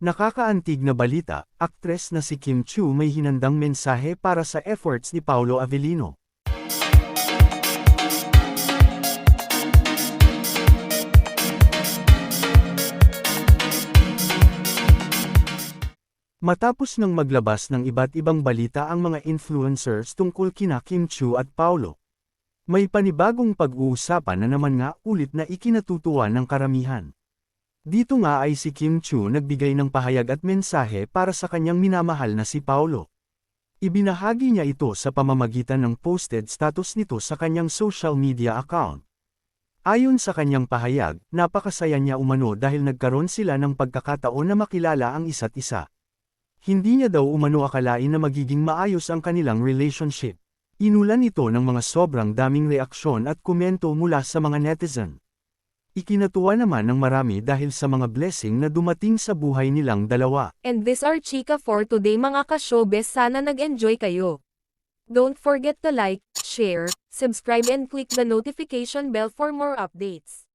Nakakaantig na balita, aktres na si Kim Chu may hinandang mensahe para sa efforts ni Paolo Avellino. Matapos nang maglabas ng iba't ibang balita ang mga influencers tungkol kina Kim Chu at Paolo. May panibagong pag-uusapan na naman nga ulit na ikinatutuwa ng karamihan. Dito nga ay si Kim Chu nagbigay ng pahayag at mensahe para sa kanyang minamahal na si Paolo. Ibinahagi niya ito sa pamamagitan ng posted status nito sa kanyang social media account. Ayon sa kanyang pahayag, napakasaya niya umano dahil nagkaroon sila ng pagkakataon na makilala ang isa't isa. Hindi niya daw umano akalain na magiging maayos ang kanilang relationship. Inulan ito ng mga sobrang daming reaksyon at komento mula sa mga netizen. Ikinatuwa naman ng marami dahil sa mga blessing na dumating sa buhay nilang dalawa. And this are Chika for today mga ka-showbiz sana nag-enjoy kayo. Don't forget to like, share, subscribe and click the notification bell for more updates.